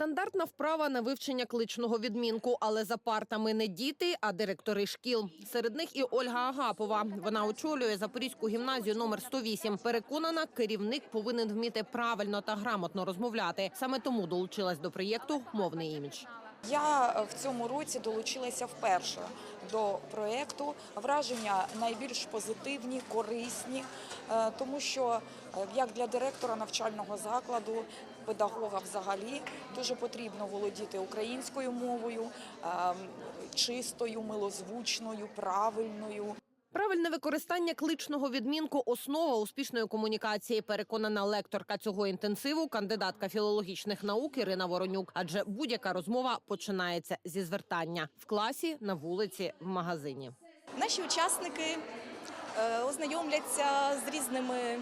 Стандартна вправа на вивчення кличного відмінку, але за партами не діти, а директори шкіл. Серед них і Ольга Агапова. Вона очолює Запорізьку гімназію номер 108. Переконана, керівник повинен вміти правильно та грамотно розмовляти. Саме тому долучилась до проєкту Мовний імідж. Я е, в цьому році долучилася вперше до проєкту. Враження найбільш позитивні, корисні, е, тому що е, як для директора навчального закладу, педагога взагалі дуже потрібно володіти українською мовою, е, чистою, милозвучною, правильною. Правильне використання кличного відмінку основа успішної комунікації. Переконана лекторка цього інтенсиву, кандидатка філологічних наук Ірина Воронюк. Адже будь-яка розмова починається зі звертання в класі, на вулиці, в магазині. Наші учасники е, ознайомляться з різними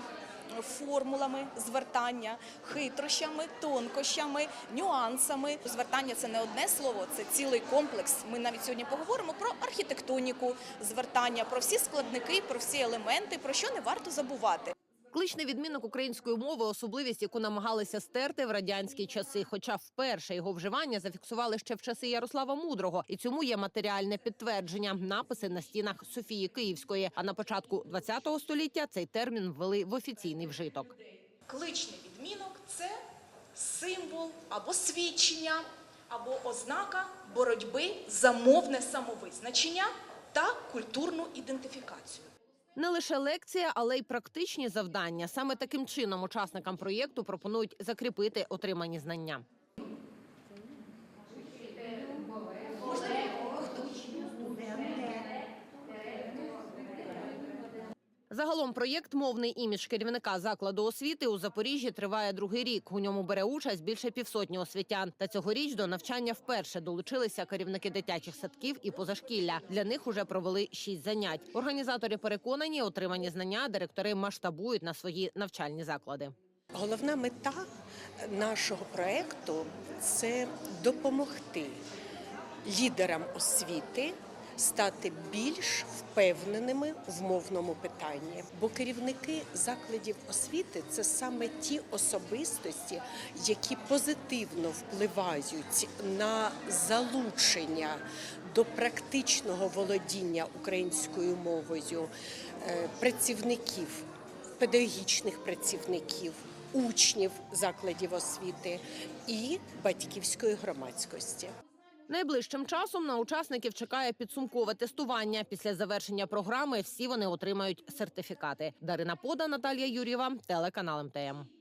формулами звертання, хитрощами, тонкощами, нюансами. Звертання це не одне слово, це цілий комплекс. Ми навіть сьогодні поговоримо про архітектоніку звертання, про всі складники, про всі елементи, про що не варто забувати. Кличний відмінок української мови особливість, яку намагалися стерти в радянські часи. Хоча вперше його вживання зафіксували ще в часи Ярослава Мудрого, і цьому є матеріальне підтвердження. Написи на стінах Софії Київської. А на початку ХХ століття цей термін ввели в офіційний вжиток. Кличний відмінок це символ або свідчення, або ознака боротьби за мовне самовизначення та культурну ідентифікацію. Не лише лекція, але й практичні завдання. Саме таким чином учасникам проєкту пропонують закріпити отримані знання. Загалом проєкт Мовний імідж керівника закладу освіти у Запоріжжі триває другий рік. У ньому бере участь більше півсотні освітян. Та цьогоріч до навчання вперше долучилися керівники дитячих садків і позашкілля. Для них уже провели шість занять. Організатори переконані, отримані знання директори масштабують на свої навчальні заклади. Головна мета нашого проекту це допомогти лідерам освіти стати більш впевненими в мовному питанні. Бо керівники закладів освіти це саме ті особистості, які позитивно впливають на залучення до практичного володіння українською мовою е, працівників педагогічних працівників, учнів закладів освіти і батьківської громадськості. Найближчим часом на учасників чекає підсумкове тестування. Після завершення програми всі вони отримають сертифікати. Дарина Пода, Наталія Юрєва, телеканал МТМ.